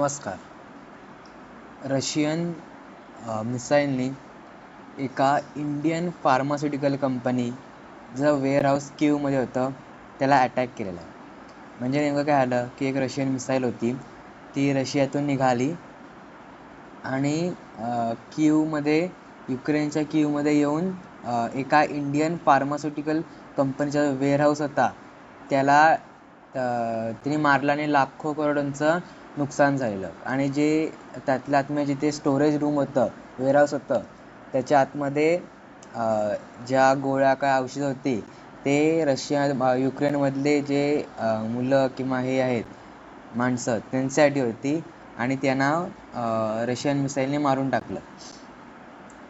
नमस्कार. रशियन मिसाईलनी एका इंडियन फार्मास्युटिकल कंपनी जो वेअरहाऊस क्यूमध्ये होतं त्याला अटॅक केलेला म्हणजे नेमकं काय झालं की एक रशियन मिसाईल होती ती रशियातून निघाली आणि क्यूमध्ये युक्रेनच्या क्यूमध्ये येऊन एका इंडियन फार्मास्युटिकल कंपनीचा वेअरहाऊस होता. त्याला तिने मारला आणि लाखो करोडांचं नुकसान झालेलं. आणि जे त्यातल्या आतमध्ये जिथे स्टोरेज रूम होतं वेअरहाऊस होतं त्याच्या आतमध्ये ज्या गोळ्या काय औषधं होती ते रशिया युक्रेनमधले जे मुलं किंवा हे आहेत माणसं त्यांच्यासाठी होती आणि त्यांना रशियन मिसाईलने मारून टाकलं.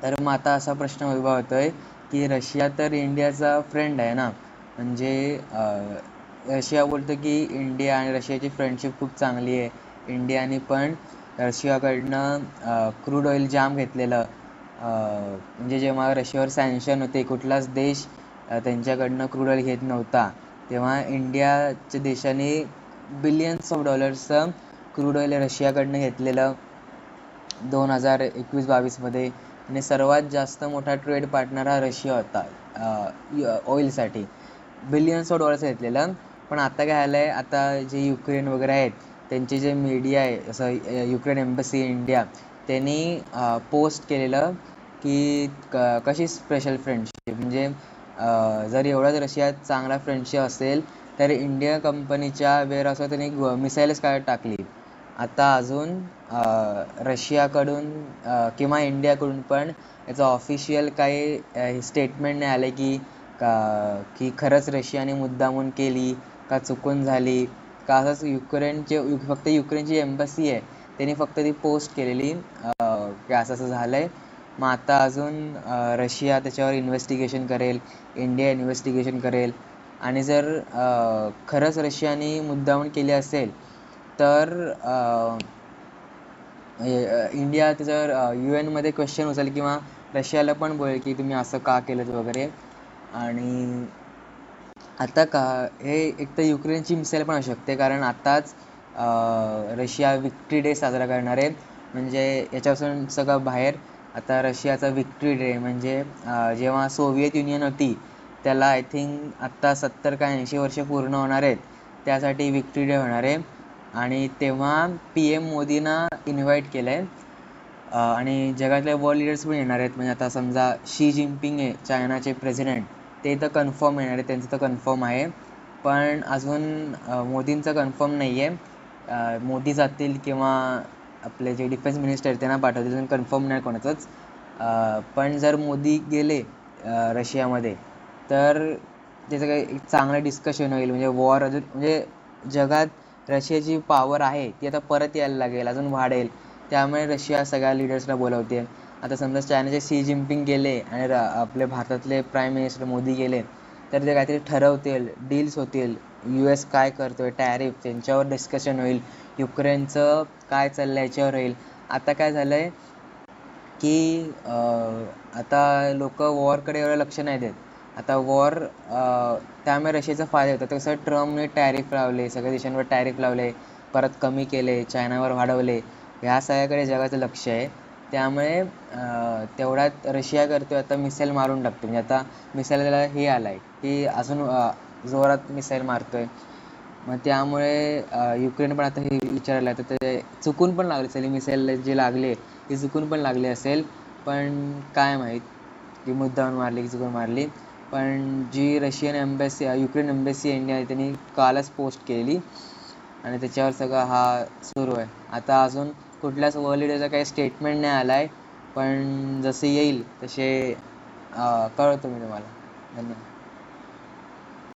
तर मग आता असा प्रश्न उभा आहे की रशिया तर इंडियाचा फ्रेंड आहे ना? म्हणजे रशिया बोलतो की इंडिया आणि रशियाची फ्रेंडशिप खूप चांगली आहे. इंडियाने पण रशियाकडनं क्रूड ऑइल जाम घेतलेलं म्हणजे जेव्हा रशियावर सँक्शन होते कुठलाच देश त्यांच्याकडनं क्रूड ऑइल घेत नव्हता. तेव्हा इंडियाच्या देशाने बिलियन्स ऑफ डॉलर्सचं क्रूड ऑइल रशियाकडनं घेतलेलं दोन हजार एकवीस बावीसमध्ये आणि सर्वात जास्त मोठा ट्रेड पार्टनर हा रशिया होता ऑइलसाठी बिलियन्स ऑफ डॉलर्स घेतलेलं. पण आता काय आलं आहे आता जे युक्रेन वगैरे आहेत त्यांचे जे मीडिया आहे जसं युक्रेन एम्बसी इंडिया त्यांनी पोस्ट केलेलं की क कशी स्पेशल फ्रेंडशिप म्हणजे जर एवढाच रशियात चांगला फ्रेंडशिप असेल तर इंडिया कंपनीच्या वेअरहाऊसवर त्यांनी मिसाईलच काय टाकली? आता अजून रशियाकडून किंवा इंडियाकडून पण याचं ऑफिशियल काही स्टेटमेंट नाही आलं की का की खरंच रशियाने मुद्दामून केली का चुकून झाली? का असंच युक्रेनचे फक्त युक्रेनची एम्बसी आहे. त्यांनी फक्त ती पोस्ट केलेली की असं असं झालं आहे मग आता अजून रशिया त्याच्यावर इन्व्हेस्टिगेशन करेल इंडिया इन्व्हेस्टिगेशन करेल. आणि जर खरंच रशियाने मुद्दामून केली असेल तर इंडिया त्याच्यावर यू एनमध्ये क्वेश्चन उचल किंवा रशियाला पण बोलेल की तुम्ही असं का केलं वगैरे. आणि आता का हे एक तर युक्रेनची मिसाईल पण असू शकते कारण आत्ताच रशिया विक्ट्री डे साजरा करणार आहे म्हणजे याच्यापासून सगळं बाहेर आता रशियाचा विक्ट्री डे म्हणजे जेव्हा सोव्हिएत युनियन होती त्याला आय थिंक आत्ता सत्तर का ऐंशी वर्ष पूर्ण होणार आहेत त्यासाठी विक्ट्री डे होणार आहे. आणि तेव्हा पी एम मोदींना इन्व्हाइट केलं आहे आणि जगातले वर्ल्ड लिडर्स पण येणार आहेत. म्हणजे आता समजा शी जिनपिंग आहे चायनाचे प्रेसिडेंट ते तर कन्फर्म येणार आहे त्यांचं तर कन्फर्म आहे. पण अजून मोदींचं कन्फर्म नाही आहे मोदी जातील किंवा आपले जे डिफेन्स मिनिस्टर त्यांना पाठवतील अजून कन्फर्म नाही कोणाचंच. पण जर मोदी गेले रशियामध्ये तर त्याचं काही एक चांगलं डिस्कशन होईल. म्हणजे वॉर अजून म्हणजे जगात रशियाची पॉवर आहे ती आता परत यायला लागेल अजून वाढेल. त्यामुळे रशिया सगळ्या लिडर्सला बोलवते. आता समजा चायनाचे सी जिनपिंग गेले आणि आपले भारतातले प्राईम मिनिस्टर मोदी गेले तर ते काहीतरी ठरवतील डील्स होतील. यू एस काय करतोय टॅरिफ त्यांच्यावर डिस्कशन होईल. युक्रेनचं काय चाललं याच्यावर होईल. आता काय झालं आहे की आता लोक वॉरकडे एवढं लक्ष नाही देत. आता वॉर त्यामुळे रशियाचा फायदा होतो. तसं ट्रम्पने टॅरिफ लावले सगळ्या देशांवर टॅरिफ लावले परत कमी केले चायनावर वाढवले. ह्या सगळ्याकडे जगाचं लक्ष आहे. त्यामुळे तेवढ्यात रशिया करतो आता मिसाईल मारून टाकतो म्हणजे आता मिसाईलला हे आलं आहे की अजून जोरात मिसाईल मारतो आहे मग त्यामुळे युक्रेन पण आता हे विचारायला तर ते चुकून पण लागले असेल. मिसाईल जे लागले ते चुकून पण लागले असेल. पण काय माहीत? की मुद्दाहून मारली की चुकून मारली. पण जी Russian embassy Ukraine embassy India त्यांनी कालच पोस्ट केली. आणि त्याच्यावर सगळं हा सुरू आहे. आता अजून कुठल्याच वर्ल्ड काही स्टेटमेंट नाही आला आहे पण जसे येईल तसे कळवतो मी तुम्हाला. धन्यवाद.